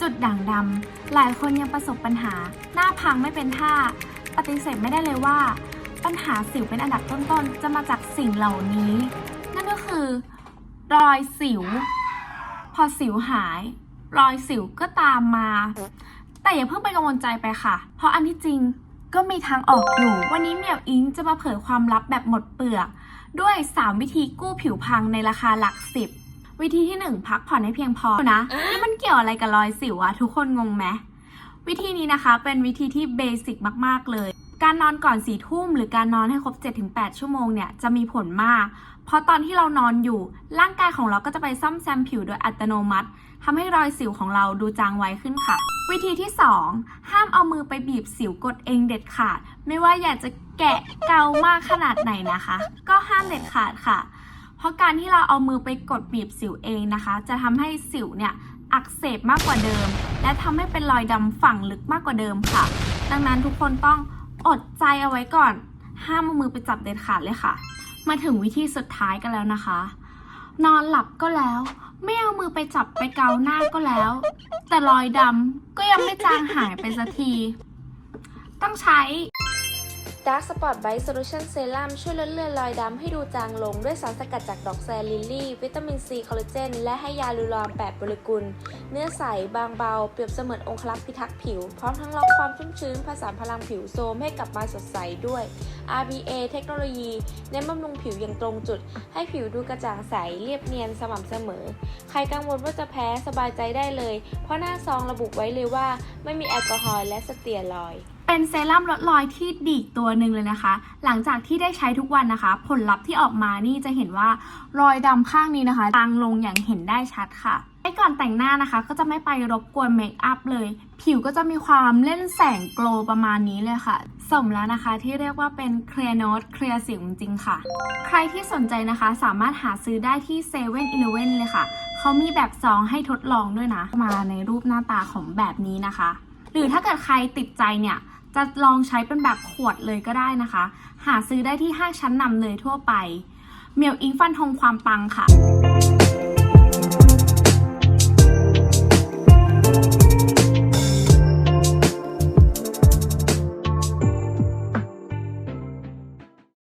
จุดด่างดำหลายคนยังประสบปัญหา หน้าพังไม่เป็นท่า ปฏิเสธไม่ได้เลยว่า ปัญหาสิวเป็นอันดับต้นๆ จะมาจากสิ่งเหล่านี้ นั่นก็คือ รอยสิว พอสิวหาย รอยสิวก็ตามมา แต่อย่าเพิ่งไปกังวลใจไปค่ะ เพราะอันที่จริงก็มีทางออกอยู่ วันนี้เมียวอิงจะมาเผยความลับแบบหมดเปลือก ด้วย 3 วิธีกู้ผิวพังในราคาหลักสิบ วิธีที่ 1 พักผ่อนให้เพียงพอนะแล้วมันเกี่ยวอะไรกับรอยสิวอะทุกคนงงไหมวิธีนี้นะคะเป็นวิธีที่เบสิกมากๆเลย การนอนก่อนสี่ทุ่มหรือการนอนให้ครบ 7-8 ชั่วโมงเนี่ยจะมีผลมาก เพราะตอนที่เรานอนอยู่ ร่างกายของเราก็จะไปซ่อมแซมผิวโดยอัตโนมัติทำให้รอยสิวของเราดูจางไวขึ้นค่ะ วิธีที่ 2 ห้ามเอามือไปบีบสิวกดเองเด็ดขาด ไม่ว่าอยากจะแกะเกามากขนาดไหนนะคะ ก็ห้ามเด็ดขาดค่ะ เพราะการที่เราเอามือไปกดบีบสิวเองนะคะ จะทำให้สิวเนี่ยอักเสบมากกว่าเดิม และทำให้เป็นรอยดำฝังลึกมากกว่าเดิมค่ะ ดังนั้นทุกคนต้องอดใจเอาไว้ก่อน ห้ามเอามือไปจับเด็ดขาดเลยค่ะ มาถึงวิธีสุดท้ายกันแล้วนะคะ นอนหลับก็แล้ว ไม่เอามือไปจับไปเกาหน้าก็แล้ว แต่รอยดำก็ยังไม่จางหายไปสักที ต้องใช้ Dark Spot Bright Solution Serum ช่วยลดเลือนรอยดำให้ดูจางลงด้วยสารสกัดจากดอกแซลิลลี่ วิตามินซีคอลลาเจน และให้ยาลูรอน8โมเลกุล เนื้อใส บางเบา เปรียบเสมือนองคลักษ์พิทักษ์ผิว พร้อมทั้งล็อกความชุ่มชื้นผสานพลังผิวโซมให้กลับมาสดใสด้วย RBA เทคโนโลยีเน้นบำรุงผิวอย่างตรงจุด ให้ผิวดูกระจ่างใส เรียบเนียนสม่ำเสมอ ใครกังวลว่าจะแพ้สบายใจได้เลย เพราะหน้าซองระบุไว้เลยว่า ไม่มีแอลกอฮอล์และสเตียรอยด์ เป็นเซรั่มลดรอยที่ดีอีกตัวหนึ่งเลยนะคะ หลังจากที่ได้ใช้ทุกวันนะคะ ผลลัพธ์ที่ออกมานี่จะเห็นว่ารอยดำข้างนี้นะคะจางลงอย่างเห็นได้ชัดค่ะไอ้ก่อนแต่งหน้านะคะ ก็จะไม่ไปรบกวนเมคอัพเลย ผิวก็จะมีความเล่นแสงโกล์ประมาณนี้เลยค่ะ สมแล้วนะคะที่เรียกว่าเป็นเคลียร์โนตเคลียร์สิวจริงค่ะ ใครที่สนใจนะคะสามารถหาซื้อได้ที่เซเว่นอีเลเว่นเลยค่ะ เขามีแบบซองให้ทดลองด้วยนะ มาในรูปหน้าตาของแบบนี้นะคะ หรือถ้าเกิดใครติดใจเนี่ย จะลองใช้เป็นแบบขวดเลยก็ได้นะคะ หาซื้อได้ที่ห้างชั้นนำเลยทั่วไป เมียวอิงฟันธงความปังค่ะ